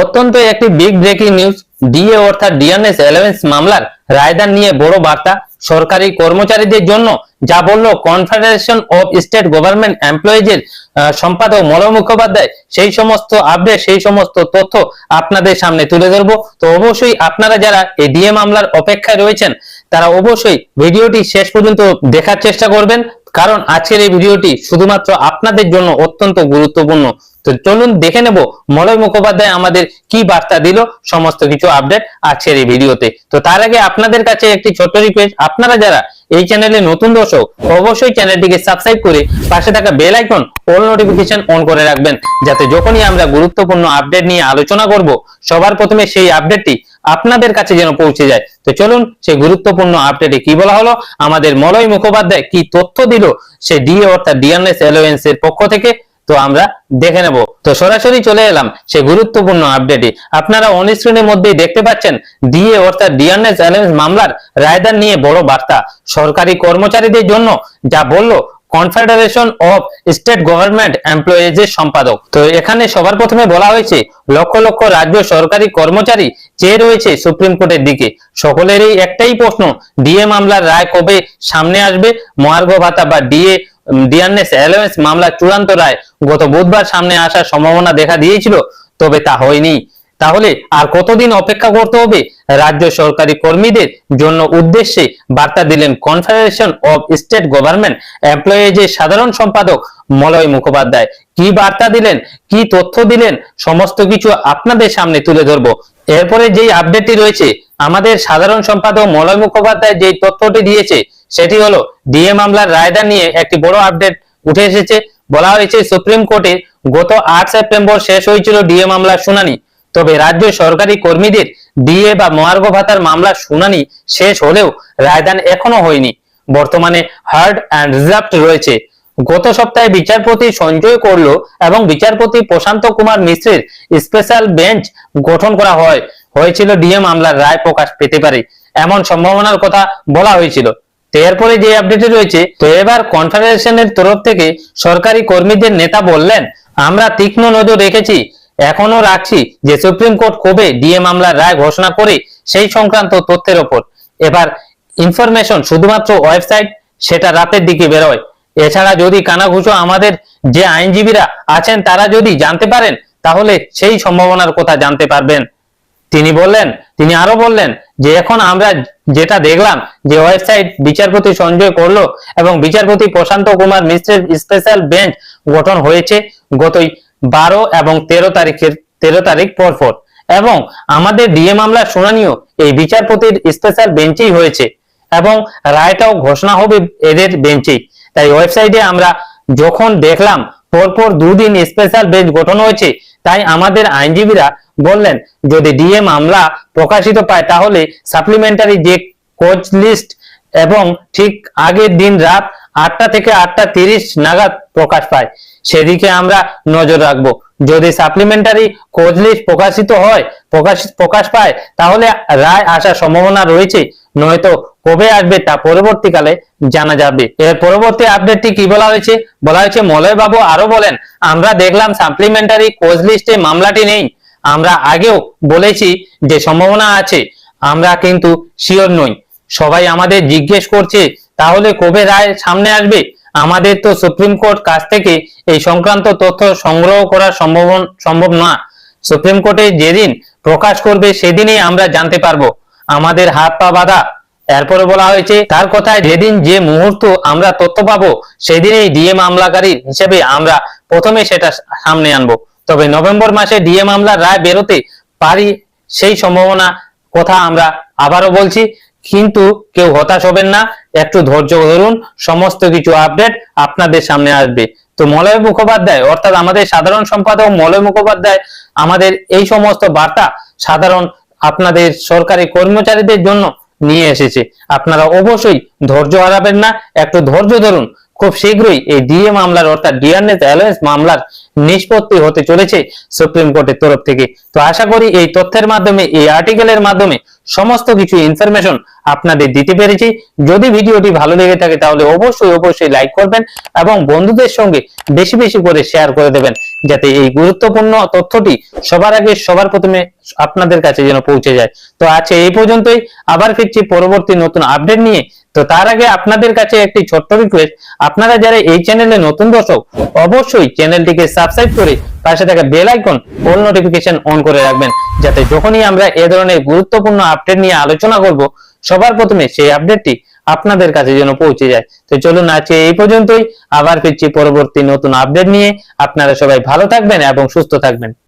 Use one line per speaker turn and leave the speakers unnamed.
অত্যন্ত একটি big breaking news DA অর্থাৎ ডিএনএস এলেভেন্স মামলার রায়দান নিয়ে বড় বার্তা। সরকারি কর্মচারীদের জন্য যা বলল কনফেডারেশন অফ স্টেট গভর্নমেন্ট এমপ্লয়িজের সম্পাদক মলয় মুখোপাধ্যায়, সেই সমস্ত আপডেট সেই সমস্ত তথ্য আপনাদের সামনে তুলে ধরবো। তো অবশ্যই আপনারা যারা এই ডিএ মামলার অপেক্ষায় রয়েছেন, তারা অবশ্যই ভিডিওটি শেষ পর্যন্ত দেখার চেষ্টা করবেন। কারণ আজকের এই ভিডিওটি শুধুমাত্র আপনাদের জন্য অত্যন্ত গুরুত্বপূর্ণ। তো চলুন দেখে নেব মলয় মুখোপাধ্যায় আমাদের কি বার্তা দিল, সমস্ত কিছু আপডেট আজকের এই ভিডিওতে। তো তার আগে আপনাদের কাছে একটি ছোট্ট রিকোয়েস্ট আপনারা যারা এই চ্যানেলে নতুন দর্শক, অবশ্যই চ্যানেলটিকে সাবস্ক্রাইব করে পাশে থাকা bell icon all notification on করে রাখবেন। যাতে যখনই আমরা গুরুত্বপূর্ণ আপডেট নিয়ে আলোচনা করব, সবার প্রথমে সেই আপডেটটি আপনাদের কাছে যেন পৌঁছে যায়। তো চলুন সেই গুরুত্বপূর্ণ আপডেটে কি বলা হলো? আমাদের মলয় মুখোপাধ্যায় কি তথ্য দিল? সে ডিএ অর্থাৎ ডিএনএস এলোয়েন্স এর পক্ষ থেকে। তো আমরা দেখে নেব। তো সরাসরি চলে এলাম সেই গুরুত্বপূর্ণ আপডেটে আপনারা অন স্ক্রিনের মধ্যেই দেখতে পাচ্ছেন ডিএ অর্থাৎ ডিএনএস এলোয়েন্স মামলার রায়দান নিয়ে বড় বার্তা। সরকারি কর্মচারীদের জন্য যা বলল confederation of state government employees এর সম্পাদক। তো এখানে সবার প্রথমে বলা হয়েছে, লক্ষ লক্ষ রাজ্য সরকারি কর্মচারী চেয়ে রয়েছে সুপ্রিম কোর্টের দিকে। সকলেরই একটাই প্রশ্ন ডিএ মামলার রায় কবে সামনে আসবে? মহার্ঘ ভাতা বা ডিএ ডিএনএস অ্যালোয়েন্স মামলার চূড়ান্ত রায় গত বুধবার সামনে আসার সম্ভাবনা দেখা দিয়েছিল, তবে তা হয়নি। তাহলে আর কতদিন অপেক্ষা করতে হবে? রাজ্য সরকারি কর্মীদের জন্য উদ্দেশ্যে বার্তা দিলেন কনফেডারেশন অব স্টেট গভর্নমেন্ট এমপ্লয়িজের সাধারণ সম্পাদক মলয় মুখোপাধ্যায়। কি বার্তা দিলেন? কি তথ্য দিলেন? সমস্ত কিছু আপনাদের সামনে তুলে ধরবো। এরপরে যেই আপডেটটি রয়েছে, আমাদের সাধারণ সম্পাদক মলয় মুখোপাধ্যায় যেই তথ্যটি দিয়েছে, সেটি হলো ডিএ মামলার রায়দান নিয়ে একটি বড় আপডেট উঠে এসেছে। বলা হয়েছে সুপ্রিম কোর্টে গত আট সেপ্টেম্বর শেষ হয়েছিল ডিএ মামলার শুনানি। তবে রাজ্য সরকারি কর্মীদের ডিএ বা মহার্ঘ ভাতার মামলার শুনানি শেষ হলেও রায়দান এখনও হয়নি। বর্তমানে হার্ড অ্যান্ড রিজার্ভ রয়েছে। গত সপ্তাহে বিচারপতি সঞ্জয় করল এবং বিচারপতি প্রশান্ত কুমার মিশ্রের স্পেশাল বেঞ্চ গঠন করা হয়। হয়েছিল ডিএ মামলার রায় প্রকাশ পেতে পারে, এমন সম্ভাবনার কথা বলা হয়েছিল। এরপরে যে আপডেটে রয়েছে, তো এবার কনফেডারেশনের তরফ থেকে সরকারি কর্মীদের নেতা বললেন, আমরা তীক্ষ্ণ নজর রেখেছি এখনও রাখছি যে সুপ্রিম কোর্ট কবে ডিএ মামলার রায় ঘোষণা করে সেই সংক্রান্ত তথ্যের ওপর। এবার ইনফরমেশন শুধুমাত্র ওয়েবসাইট, সেটা রাতের দিকে বেরোয়। এছাড়া যদি কানাঘুষো আমাদের যে আইনজীবীরা আছেন, তারা যদি জানতে পারেন, তাহলে সেই সম্ভাবনার কথা জানতে পারবেন। তিনি বললেন, তিনি আরও বললেন যে এখন আমরা যেটা দেখলাম যে ওয়েবসাইট বিচারপতি সঞ্জয় করল এবং বিচারপতি প্রশান্ত কুমার মিশ্রের স্পেশাল বেঞ্চ গঠন হয়েছে। গতই বারো এবং তেরো তারিখের, তেরো তারিখ পরপর। এবং আমাদের ডিএ মামলার শুনানিও এই বিচারপতির স্পেশাল বেঞ্চেই হয়েছে এবং রায়টাও ঘোষণা হবে এদের বেঞ্চেই তাই ওয়েবসাইটে আমরা যখন দেখলাম পরপর দুদিন স্পেশাল বেঞ্চ গঠন হয়েছে, তাই আমাদের আইনজীবীরা বললেন, যদি ডিএ মামলা প্রকাশিত পায় তাহলে সাপ্লিমেন্টারি যে কোচ লিস্ট এবং ঠিক আগের দিন রাত আটটা থেকে আটটা তিরিশ নাগাদ প্রকাশ পায়। সেদিকে আমরা নজর রাখব। যদি সাপ্লিমেন্টারি কোচ লিস্ট প্রকাশিত হয়, প্রকাশ প্রকাশ পায়, তাহলে রায় আসার সম্ভাবনা রয়েছে। নয়তো কবে আসবে তা পরবর্তীকালে জানা যাবে। এর পরবর্তী আপডেটটি কি বলা হয়েছে? বলা হয়েছে মলয় বাবু আরও বলেন, আমরা দেখলাম সাপ্লিমেন্টারি কোচ লিস্টে মামলাটি নেই। আমরা আগেও বলেছি যে সম্ভাবনা আছে। আমরা কিন্তু শিওর নই। সবাই আমাদের জিজ্ঞেস করছে তাহলে কবে রায় সামনে আসবে? আমাদের তো সুপ্রিম কোর্ট কাছ থেকে এই সংক্রান্ত তথ্য সংগ্রহ করা সম্ভব সম্ভব না। সুপ্রিম কোর্টে যেদিন প্রকাশ করবে সেদিনই আমরা জানতে পারব। আমাদের হাত পা বাঁধা। এরপরে বলা হয়েছে, তার কথায় যেদিন যে মুহূর্ত আমরা তথ্য পাবো, সেদিনেই ডিএ মামলাকারী হিসেবে আমরা প্রথমে সেটা সামনে আনব। তবে নভেম্বর মাসে ডিএ মামলার রায় বেরোতে পারি সেই সম্ভাবনা কথা আমরা আবারও বলছি। কিন্তু কেউ হতাশ হবেন না, একটু ধৈর্য ধরুন, সমস্ত কিছু আপডেট আপনাদের সামনে আসবে। তো মলয় মুখোপাধ্যায়, অর্থাৎ আমাদের সাধারণ সম্পাদক মলয় মুখোপাধ্যায়, আমাদের এই সমস্ত বার্তা সাধারণ আপনাদের সরকারি কর্মচারীদের জন্য নিয়ে এসেছে। আপনারা অবশ্যই ধৈর্য হারাবেন না, একটু ধৈর্য ধরুন খুব শীঘ্রই এই ডিএ মামলার অর্থাৎ ডিএনএস অ্যালোয়েন্স মামলার নিষ্পত্তি হতে চলেছে সুপ্রিম কোর্টের তরফ থেকে। তো আশা করি এই তথ্যের মাধ্যমে, এই আর্টিকেলের মাধ্যমে সমস্ত কিছু ইনফরমেশন আপনাদের দিতে পেরেছি। যদি ভিডিওটি ভালো লেগে থাকে তাহলে অবশ্যই অবশ্যই লাইক করবেন এবং বন্ধুদের সঙ্গে বেশি বেশি করে শেয়ার করে দেবেন, যাতে এই গুরুত্বপূর্ণ তথ্যটি সবার আগে, সবার প্রথমে আপনাদের কাছে যেন পৌঁছে যায়। তো আছে এই পর্যন্তই। আবার ফিরছি পরবর্তী নতুন আপডেট নিয়ে। তো তার আগে আপনাদের কাছে একটি ছোট্ট রিকোয়েস্ট আপনারা যারা এই চ্যানেলে নতুন দর্শক, অবশ্যই চ্যানেলটিকে সাবস্ক্রাইব করে পাশে থাকা bell icon all notification on করে রাখবেন। যাতে যখনই আমরা এ ধরনের গুরুত্বপূর্ণ আপডেট নিয়ে আলোচনা করব, সবার প্রথমে সেই আপডেটটি আপনাদের কাছে যেন পৌঁছে যায়। তো চলুন আজকে এই পর্যন্তই। আবার ফিরছি পরবর্তী নতুন আপডেট নিয়ে। আপনারা সবাই ভালো থাকবেন এবং সুস্থ থাকবেন।